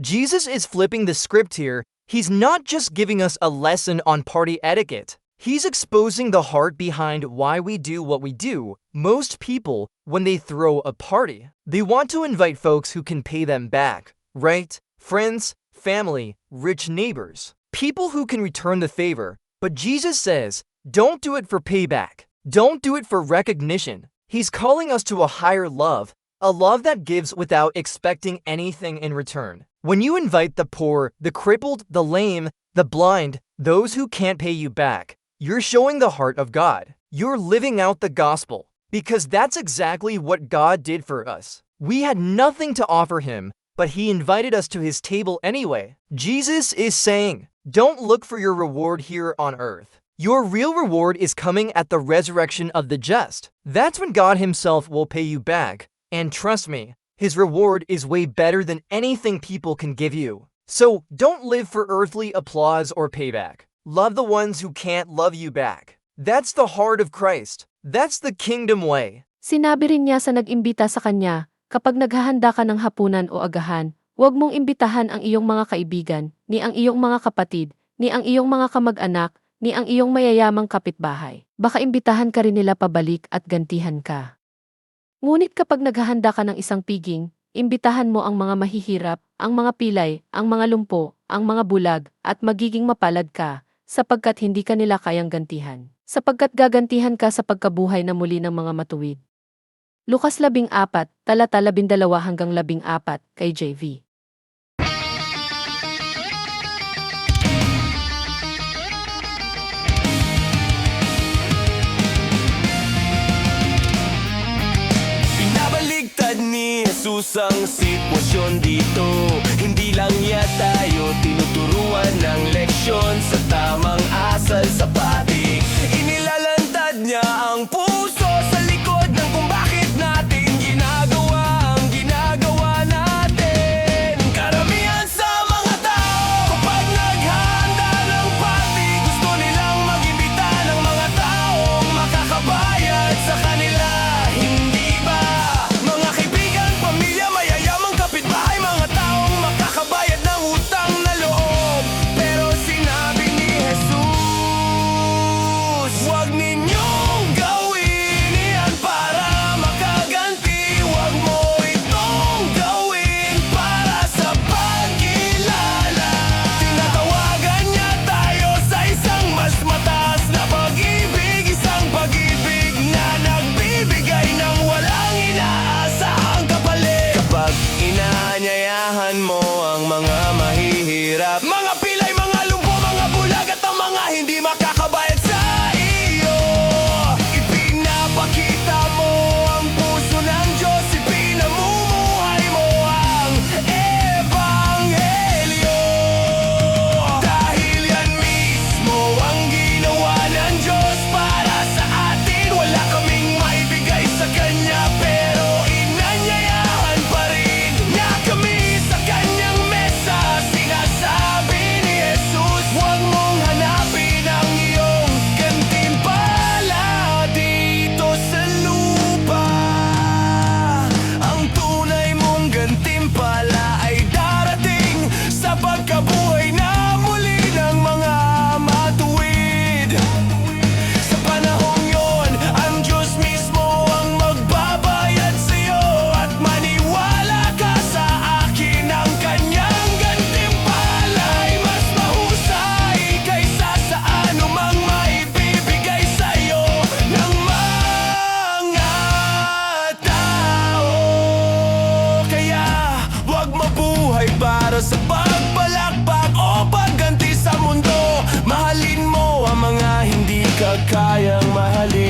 Jesus is flipping the script here. He's not just giving us a lesson on party etiquette. He's exposing the heart behind why we do what we do. Most people, when they throw a party, they want to invite folks who can pay them back, right? Friends, family, rich neighbors, people who can return the favor. But Jesus says, don't do it for payback. Don't do it for recognition. He's calling us to a higher love, a love that gives without expecting anything in return. When you invite the poor, the crippled, the lame, the blind, those who can't pay you back, you're showing the heart of God. You're living out the gospel because that's exactly what God did for us. We had nothing to offer him, but he invited us to his table anyway. Jesus is saying, don't look for your reward here on earth. Your real reward is coming at the resurrection of the just. That's when God himself will pay you back. And trust me, his reward is way better than anything people can give you. So don't live for earthly applause or payback. Love the ones who can't love you back. That's the heart of Christ. That's the kingdom way. Sinabi rin niya sa nag-imbita sa kanya, kapag naghahanda ka ng hapunan o agahan, huwag mong imbitahan ang iyong mga kaibigan, ni ang iyong mga kapatid, ni ang iyong mga kamag-anak, ni ang iyong mayayamang kapitbahay. Baka imbitahan ka rin nila pabalik at gantihan ka. Ngunit kapag naghahanda ka ng isang piging, imbitahan mo ang mga mahihirap, ang mga pilay, ang mga lumpo, ang mga bulag, at magiging mapalad ka, sapagkat hindi ka nila kayang gantihan. Sapagkat gagantihan ka sa pagkabuhay na muli ng mga matuwid. Lukas 14, talata 12 hanggang 14 kay JV. Ni Jesus ang sitwasyon dito. Hindi lang niya tayo tinuturuan ng leksyon Sa tamang asal sa patig kayang mahalin